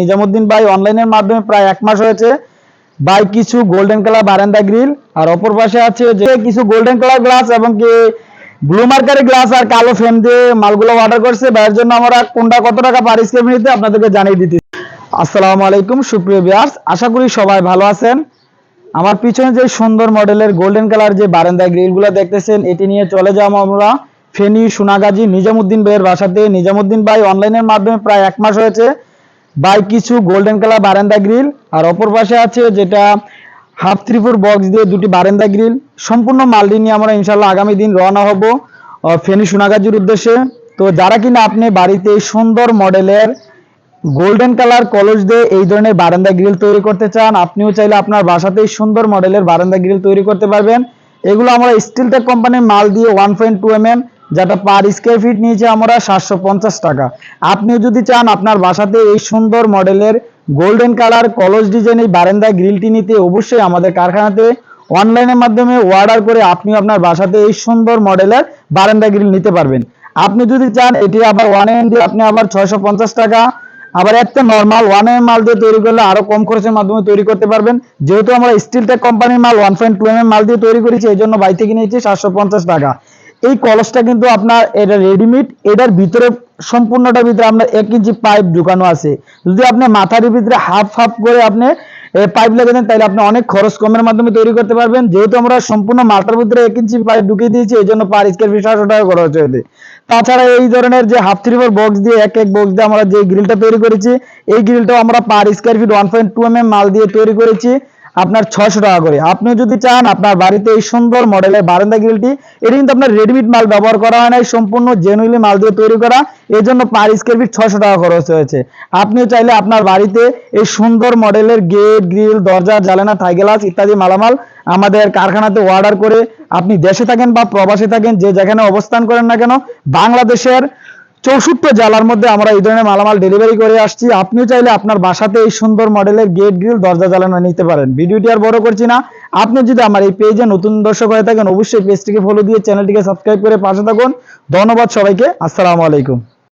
নিজামুদ্দিন ভাই অনলাইনের মাধ্যমে প্রায় এক মাস হয়েছে। ভাই, কিছু গোল্ডেন কালার বারান্দা গ্রিল আর অপর পাশে আছে যে কিছু গোল্ডেন কালার গ্লাস এবং কি ব্লু মার্কারি গ্লাস আর কালো ফ্রেম দিয়ে মালগুলো অর্ডার করছে। ভাইয়ের জন্য আমরা কোনটা কত টাকা পার স্কোয়ার মিনিটে আপনাদেরকে জানিয়ে দিতে আসসালামু আলাইকুম, সুপ্রিয় বিয়ার্স আশা করি সবাই ভালো আছেন। আমার পিছনে যে সুন্দর মডেলের গোল্ডেন কালার যে বারান্দা গ্রিলগুলো দেখতেছেন, এটি নিয়ে চলে যাব আমরা। ফেনী, সোনাগাজী, নিজামুদ্দিন ভাইয়ের বাসাতে। নিজামুদ্দিন ভাই অনলাইনের মাধ্যমে প্রায় এক মাস হয়েছে। ভাই কিছু গোল্ডেন কালার বারান্দা গ্রিল আর অপর পাশে আছে যেটা হাফ থ্রি ফোর বক্স দিয়ে দুটি বারান্দা গ্রিল সম্পূর্ণ মালটি নিয়ে আমরা ইনশাল্লাহ আগামী দিন রওনা হব ফেনী সোনাগাজীর উদ্দেশ্যে। তো যারা কিনা আপনি বাড়িতে সুন্দর মডেলের গোল্ডেন কালার কলস দিয়ে এই ধরনের বারান্দা গ্রিল তৈরি করতে চান, আপনিও চাইলে আপনার বাসাতেই সুন্দর মডেলের বারান্দা গ্রিল তৈরি করতে পারবেন। এগুলো আমরা স্টিলটেক কোম্পানির মাল দিয়ে one point two M M যেটা পার স্কোয়ার ফিট নিয়েছে আমরা সাতশো পঞ্চাশ টাকা। আপনিও যদি চান আপনার বাসাতে এই সুন্দর মডেলের গোল্ডেন কালার কলস ডিজাইন এই বারান্দা গ্রিলটি নিতে, অবশ্যই আমাদের কারখানাতে অনলাইনের মাধ্যমে অর্ডার করে আপনি আপনার বাসাতে এই সুন্দর মডেলের বারান্দা গ্রিল নিতে পারবেন। আপনি যদি চান এটি আবার ওয়ান এম দিয়ে আপনি আবার ছয়শো পঞ্চাশ টাকা, আবার একটা নর্মাল ওয়ান এম মাল দিয়ে তৈরি করলে আরও কম খরচের মাধ্যমে তৈরি করতে পারবেন। যেহেতু আমরা স্টিল টেক কোম্পানির মাল ওয়ান পয়েন্ট টু এম মাল দিয়ে তৈরি করেছি, এই জন্য বাই থেকে নিয়েছি সাতশো পঞ্চাশ টাকা। এই কলসটা কিন্তু আপনার এটা রেডিমেড, এটার ভিতরে সম্পূর্ণটার ভিতরে আপনার এক ইঞ্চি পাইপ ঢুকানো আছে। যদি আপনি মাথার ভিতরে হাফ হাফ করে আপনি পাইপ লাগিয়ে দেন, তাহলে আপনি অনেক খরচ কমের মাধ্যমে তৈরি করতে পারবেন। যেহেতু আমরা সম্পূর্ণ মাথার ভিতরে এক ইঞ্চি পাইপ ঢুকিয়ে দিয়েছি, এই জন্য পার স্কোয়ার ফিট সাতশো টাকা খরচ হয়েছে তাছাড়া এই ধরনের যে হাফ থ্রি ফোর বক্স দিয়ে, এক এক বক্স দিয়ে আমরা যে গ্রিলটা তৈরি করেছি, এই গ্রিলটাও আমরা per square feet one point two M মাল দিয়ে তৈরি করেছি। আপনার ছয়শো টাকা করে। আপনি যদি চান আপনার বাড়িতে এই সুন্দর মডেলের বারান্দা গ্রিলটি এটি কিন্তু আপনার রেডিমেড মাল ব্যবহার করা হয় নাই, সম্পূর্ণ জেনুইনলি মাল দিয়ে তৈরি করা। এই জন্য পার স্কোয়ার ফিট ছয়শো টাকা খরচ হয়েছে। আপনিও চাইলে আপনার বাড়িতে এই সুন্দর মডেলের গেট গ্রিল দরজা জালেনা থাই গ্লাস ইত্যাদি মালামাল আমাদের কারখানাতে অর্ডার করে আপনি দেশে থাকেন বা প্রবাসে থাকেন, যে যেখানে অবস্থান করেন না কেন, বাংলাদেশের চৌষট্টি জেলার মধ্যে আমরা এই ধরনের মালামাল ডেলিভারি করে আসছি। আপনি চাইলে আপনার বাসাতে এই সুন্দর মডেলের গেট গ্রিল দরজা জ্বালানো নিতে পারেন। ভিডিওটি আর বড় করছি না। আপনি যদি আমার এই পেজে নতুন দর্শক হয়ে থাকেন, অবশ্যই পেজটিকে ফলো দিয়ে চ্যানেলটিকে সাবস্ক্রাইব করে পাশে থাকুন। ধন্যবাদ সবাইকে। আসসালামু আলাইকুম।